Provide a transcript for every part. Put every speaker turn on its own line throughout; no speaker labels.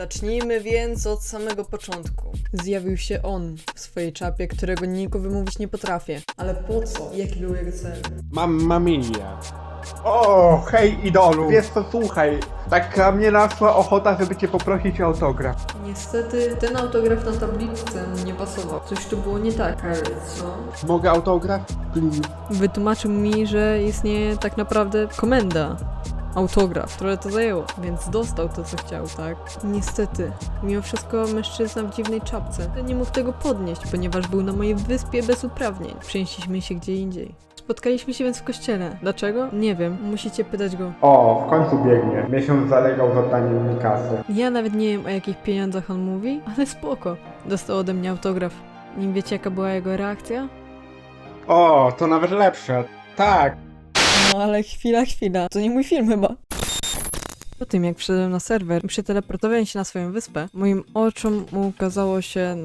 Zacznijmy więc od samego początku. Zjawił się on w swojej czapie, którego Niko wymówić nie potrafię. Ale po co? Jaki był jego cel?
Mamma mia.
O, hej idolu! Wiesz co, słuchaj, taka mnie naszła ochota, żeby cię poprosić o autograf.
Niestety ten autograf na tabliczce mu nie pasował. Coś tu było nie tak, ale co?
Mogę autograf? Please.
Wytłumaczył mi, że istnieje tak naprawdę komenda. Autograf, które to zajęło, więc dostał to, co chciał, tak? Niestety, mimo wszystko mężczyzna w dziwnej czapce nie mógł tego podnieść, ponieważ był na mojej wyspie bez uprawnień. Przenieśliśmy się gdzie indziej. Spotkaliśmy się więc w kościele. Dlaczego? Nie wiem, musicie pytać go.
O, w końcu biegnie. Miesiąc zalegał z oddaniem mi kasy.
Ja nawet nie wiem o jakich pieniądzach on mówi, ale spoko. Dostał ode mnie autograf. Nie wiecie jaka była jego reakcja?
O, to nawet lepsze. Tak.
No ale chwila, chwila. To nie mój film chyba. Po tym jak wszedłem na serwer i przeteleportowałem się na swoją wyspę, moim oczom ukazało się,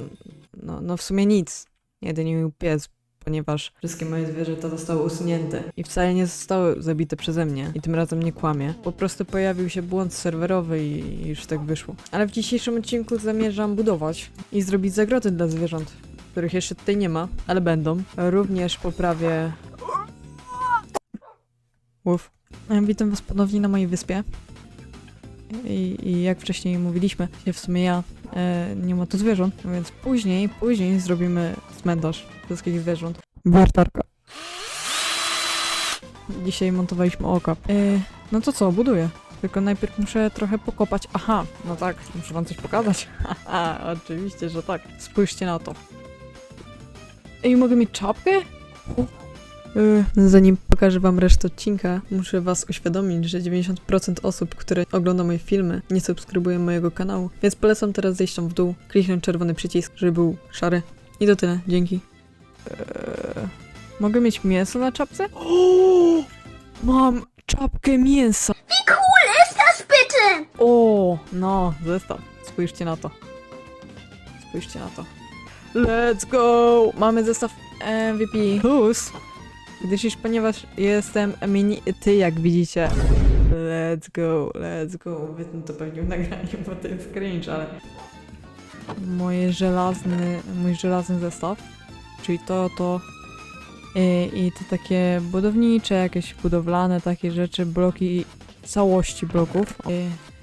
no, no w sumie nic. Jedynie mój pies, ponieważ wszystkie moje zwierzęta zostały usunięte i wcale nie zostały zabite przeze mnie. I tym razem nie kłamię. Po prostu pojawił się błąd serwerowy i już tak wyszło. Ale w dzisiejszym odcinku zamierzam budować i zrobić zagrody dla zwierząt, których jeszcze tutaj nie ma, ale będą. Również poprawię Uf. E, Witam was ponownie na mojej wyspie. I, I jak wcześniej mówiliśmy, w sumie ja e, nie ma tu zwierząt, więc później, później zrobimy cmentarz wszystkich zwierząt. Wartarka. Dzisiaj montowaliśmy oka. E, no to co, buduję. Tylko najpierw muszę trochę pokopać. Aha, no tak, muszę wam coś pokazać. Haha, oczywiście, że tak. Spójrzcie na to. Ej, mogę mieć czapkę? Y, Zanim pokażę wam resztę odcinka, muszę was uświadomić, że 90% osób, które ogląda moje filmy, nie subskrybuje mojego kanału, więc polecam teraz zejść tam w dół, kliknąć czerwony przycisk, żeby był szary. I to tyle, dzięki. Eee, mogę mieć mięso na czapce? O, mam czapkę mięsa!
bitte!
O, no, zestaw. Spójrzcie na to. Spójrzcie na to. Let's go! Mamy zestaw MVP Plus. Gdyż już ponieważ jestem mini ty, jak widzicie. Let's go, let's go. Wytnę to pewnie w nagraniu, bo to jest cringe, ale... Moje żelazny, mój żelazny zestaw. Czyli to, to... I, I te takie budownicze, jakieś budowlane takie rzeczy, bloki całości bloków,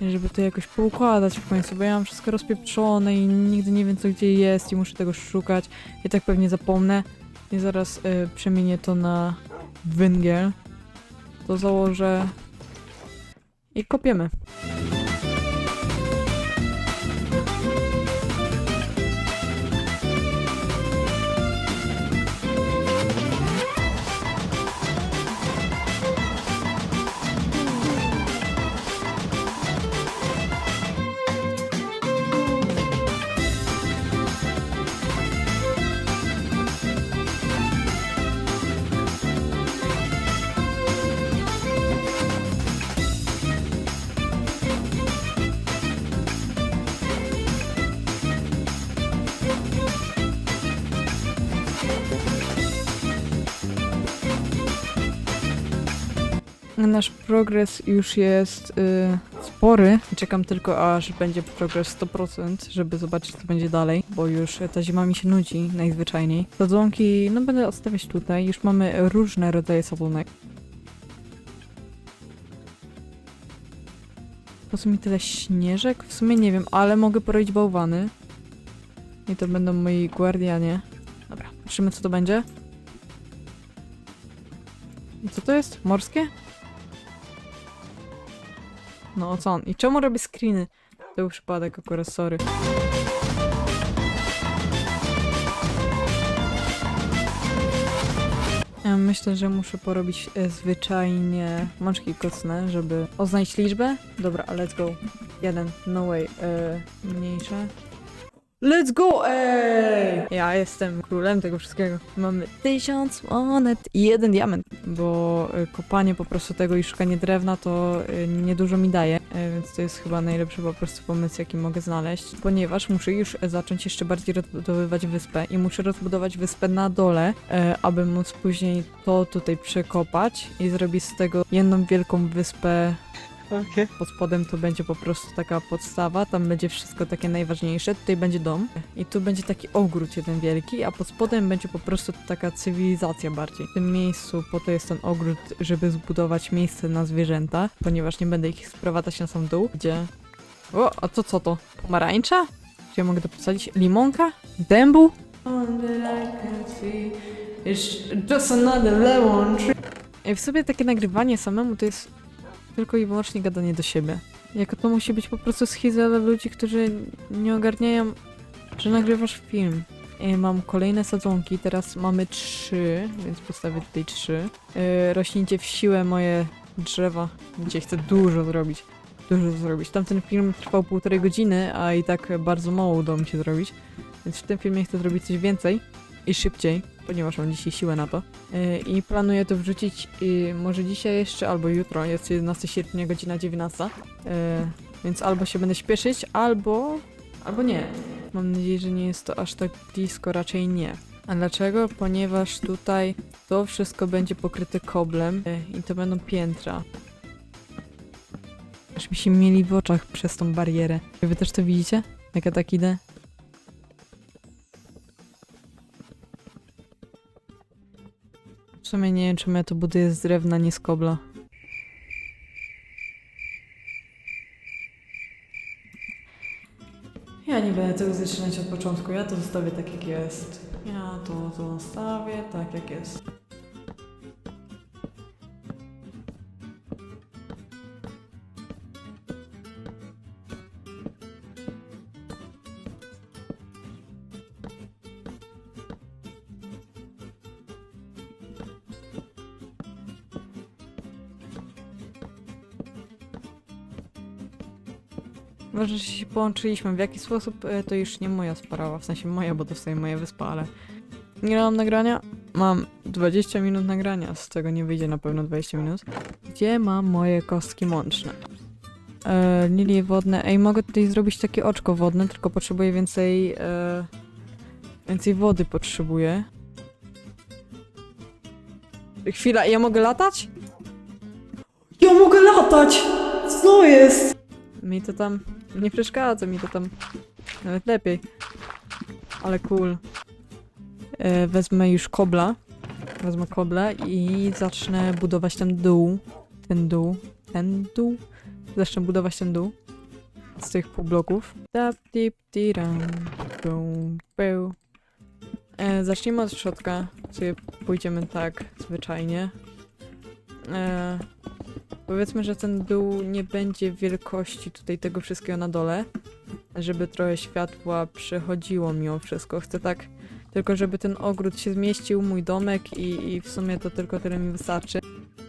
y, żeby to jakoś poukładać w końcu, bo ja mam wszystko rozpieprzone i nigdy nie wiem co gdzie jest i muszę tego szukać i tak pewnie zapomnę i zaraz y, przemienię to na węgiel, to założę i kopiemy. Nasz progres już jest y, spory. Czekam tylko aż będzie progres 100%, żeby zobaczyć co będzie dalej, bo już ta zima mi się nudzi najzwyczajniej. Sadzonki, no będę odstawiać tutaj. Już mamy różne rodzaje sadzonek. Po co mi tyle śnieżek? W sumie nie wiem, ale mogę porobić bałwany. I to będą moi guardianie. Dobra, patrzymy co to będzie. I co to jest? Morskie? No ocean. I czemu robię screeny? To był przypadek akurat, sorry. Ja Myślę, że muszę porobić e, zwyczajnie mączki kocne, żeby oznać liczbę. Dobra, let's go. Jeden, no way. E, mniejsze. Let's go, ej! Ja jestem królem tego wszystkiego. Mamy tysiąc monet i jeden diament, bo y, kopanie po prostu tego i szukanie drewna to y, niedużo mi daje, y, więc to jest chyba najlepszy po prostu pomysł, jaki mogę znaleźć, ponieważ muszę już zacząć jeszcze bardziej rozbudowywać wyspę i muszę rozbudować wyspę na dole, aby móc później to tutaj przekopać i zrobić z tego jedną wielką wyspę Okay. Pod spodem to będzie po prostu taka podstawa, tam będzie wszystko takie najważniejsze. Tutaj będzie dom i tu będzie taki ogród jeden wielki, a pod spodem będzie po prostu taka cywilizacja bardziej. W tym miejscu po to jest ten ogród, żeby zbudować miejsce na zwierzęta, ponieważ nie będę ich sprowadzać na sam dół, gdzie... O, a to co to? Pomarańcza? Czy mogę to posadzić? Limonka? Dębu? Ej, W sobie takie nagrywanie samemu to jest tylko i wyłącznie gadanie do siebie. Jako to musi być po prostu schiza dla ludzi, którzy nie ogarniają, że nagrywasz film. Ej, mam kolejne sadzonki, teraz mamy trzy, więc postawię tutaj trzy. Yy, rośnijcie w siłę moje drzewa. Dzisiaj chcę dużo zrobić. Dużo zrobić. Tamten film trwał półtorej godziny, a i tak bardzo mało udało mi się zrobić. Więc w tym filmie chcę zrobić coś więcej i szybciej, ponieważ mam dzisiaj siłę na to. Yy, I planuję to wrzucić yy, może dzisiaj jeszcze, albo jutro. Jest 11 sierpnia, godzina 19. Yy, więc albo się będę śpieszyć, albo... albo nie. Mam nadzieję, że nie jest to aż tak blisko, raczej nie. A dlaczego? Ponieważ tutaj to wszystko będzie pokryte koblem yy, i to będą piętra. Aż mi się mieli w oczach przez tą barierę. Wy też to widzicie? Jak ja tak idę? Sumie nie wiem, czemu ja to buduję z drewna, nie z kobla. Ja nie będę tego zaczynać od początku, ja to zostawię tak jak jest. Ja to zostawię tak jak jest. Ważne, że się połączyliśmy. W jaki sposób e, to już nie moja sprawa. W sensie moja, bo to sobie moja wyspa, ale. Nie mam nagrania? Mam 20 minut nagrania. Z tego nie wyjdzie na pewno 20 minut. Gdzie mam moje kostki mączne? E, lilie wodne. Ej, mogę tutaj zrobić takie oczko wodne, tylko potrzebuję więcej. E, więcej wody potrzebuję. Chwila, ja mogę latać? Ja mogę latać! Co jest? Mi to tam nie przeszkadza, mi to tam nawet lepiej. Ale cool. E, wezmę już kobla. Wezmę kobla i zacznę budować ten dół. Ten dół. Ten dół. Zacznę budować ten dół. Z tych półbloków. Tap, tip, tiram. Bum. E, zacznijmy od środka. Sobie pójdziemy tak zwyczajnie. E, Powiedzmy, że ten dół nie będzie wielkości tutaj tego wszystkiego na dole, żeby trochę światła przechodziło mimo wszystko. Chcę tak tylko, żeby ten ogród się zmieścił, mój domek i, i w sumie to tylko tyle mi wystarczy.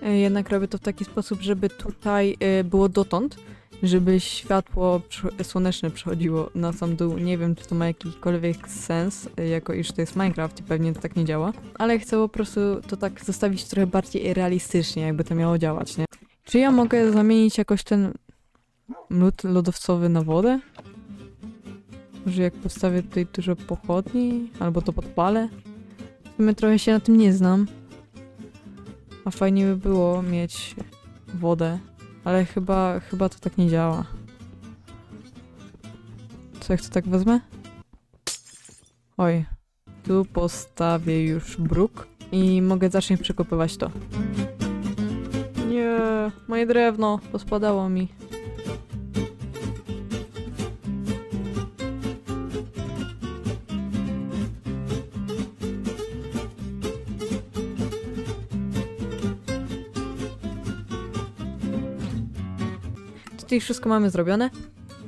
E, Jednak robię to w taki sposób, żeby tutaj e, było dotąd, żeby światło słoneczne przechodziło na sam dół. Nie wiem, czy to ma jakikolwiek sens, e, jako iż to jest Minecraft i pewnie to tak nie działa, ale chcę po prostu to tak zostawić trochę bardziej realistycznie, jakby to miało działać, nie? Czy ja mogę zamienić jakoś ten lód lodowcowy na wodę? Może jak postawię tutaj dużo pochodni, albo to podpalę? W sumie trochę się na tym nie znam. A fajnie by było mieć wodę, ale chyba, chyba to tak nie działa. Co, jak to tak wezmę? Oj, tu postawię już bruk i mogę zacząć przekopywać to. Moje drewno pospadało mi. Tutaj wszystko mamy zrobione.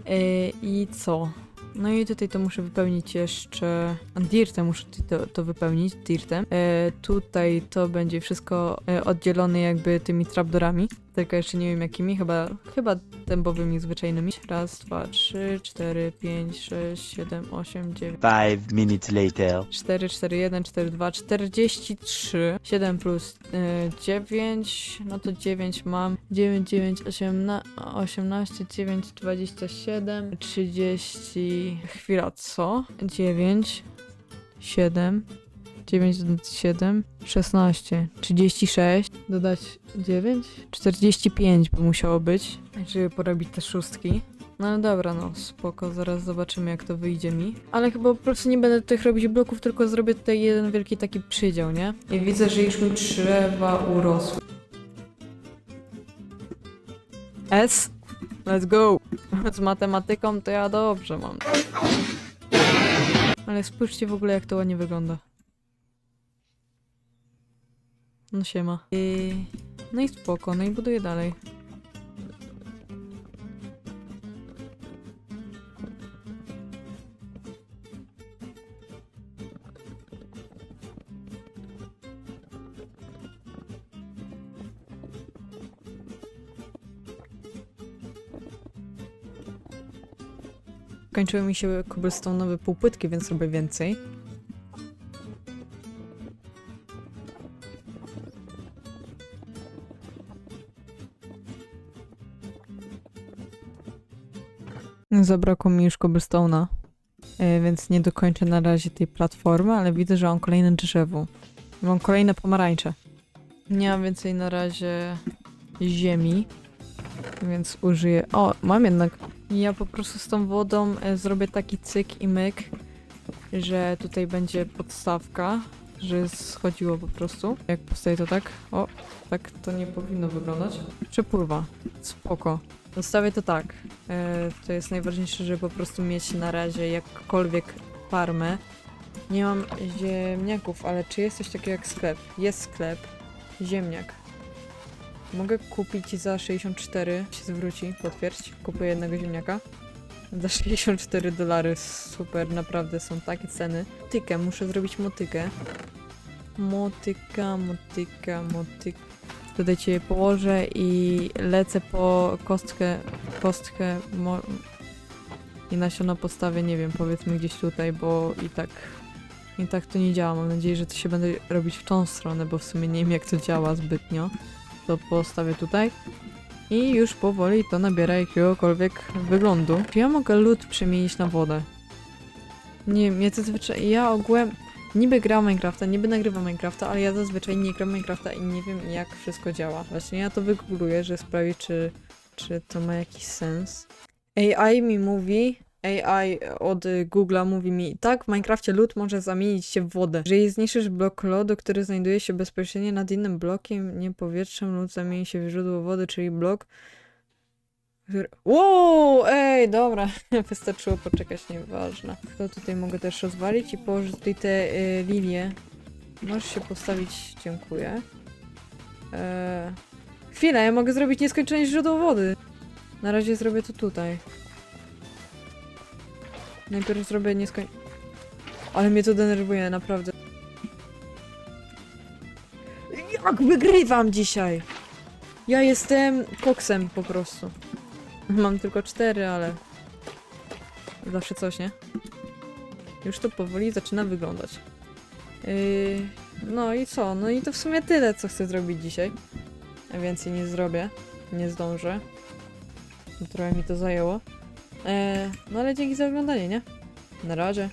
Yy, I co? No i tutaj to muszę wypełnić jeszcze. Dirtem muszę to, to wypełnić, dirtem. E, tutaj to będzie wszystko e, oddzielone jakby tymi trapdorami. Tylko jeszcze nie wiem jakimi, chyba, chyba dębowymi zwyczajnymi. Raz, dwa, trzy, cztery, pięć, sześć, siedem, osiem, dziewięć.
Five minutes later.
4, 4, 1, 4, 2, 43. 7 plus y, 9, no to 9 mam. 9, 9, 18, 18 9, 27, 30. Chwila, co? 9, 7, 9 dodać 7, 16, 36, dodać 9, 45 by musiało być, żeby porobić te szóstki. No dobra, no spoko, zaraz zobaczymy jak to wyjdzie mi. Ale chyba po prostu nie będę tutaj robić bloków, tylko zrobię tutaj jeden wielki taki przydział, nie? I widzę, że już mi drzewa urosły. S, let's go! Z matematyką to ja dobrze mam. Ale spójrzcie w ogóle jak to ładnie wygląda. No siema. I... No i spoko, no i buduję dalej. Kończyły mi się cobblestone'owe półpłytki, więc robię więcej. Zabrakło mi już cobblestone'a, e, więc nie dokończę na razie tej platformy, ale widzę, że mam kolejne drzewo. Mam kolejne pomarańcze. Nie mam więcej na razie ziemi, więc użyję... O, mam jednak ja po prostu z tą wodą e, zrobię taki cyk i myk, że tutaj będzie podstawka, że schodziło po prostu. Jak postawię to tak, o, tak to nie powinno wyglądać. Przepływa, spoko. Zostawię to tak. E, to jest najważniejsze, żeby po prostu mieć na razie jakkolwiek farmę. Nie mam ziemniaków, ale czy jest coś takiego jak sklep? Jest sklep. Ziemniak. Mogę kupić za 64, się zwróci, potwierdź. Kupuję jednego ziemniaka. Za 64 dolary, super, naprawdę są takie ceny. Motykę, muszę zrobić motykę. Motyka, motyka, motyka. Tutaj cię położę i lecę po kostkę, kostkę i nasiona postawię, nie wiem, powiedzmy gdzieś tutaj, bo i tak, i tak to nie działa. Mam nadzieję, że to się będę robić w tą stronę, bo w sumie nie wiem jak to działa zbytnio to postawię tutaj. I już powoli to nabiera jakiegokolwiek wyglądu. Czy ja mogę lód przemienić na wodę? Nie wiem, ja zazwyczaj, ja ogółem niby gram Minecrafta, niby nagrywam Minecrafta, ale ja zazwyczaj nie gram Minecrafta i nie wiem jak wszystko działa. Właśnie ja to wygoogluję, że sprawdzić czy, czy to ma jakiś sens. AI mi mówi, AI od Google'a mówi mi, tak, w Minecrafcie lód może zamienić się w wodę. Jeżeli zniszczysz blok lodu, który znajduje się bezpośrednio nad innym blokiem, nie powietrzem, lód zamieni się w źródło wody, czyli blok. Wow, ej, dobra, wystarczyło poczekać, nieważne. To tutaj mogę też rozwalić i położyć tutaj te y, lilie. Możesz się postawić, dziękuję. Eee, chwilę, ja mogę zrobić nieskończone źródło wody. Na razie zrobię to tutaj. Najpierw zrobię nieskoń... Ale mnie to denerwuje, naprawdę. Jak wygrywam dzisiaj! Ja jestem koksem po prostu. Mam tylko cztery, ale... Zawsze coś, nie? Już to powoli zaczyna wyglądać. Yy, no i co? No i to w sumie tyle, co chcę zrobić dzisiaj. Więcej nie zrobię. Nie zdążę. Trochę mi to zajęło. E, no ale dzięki za oglądanie, nie? Na razie.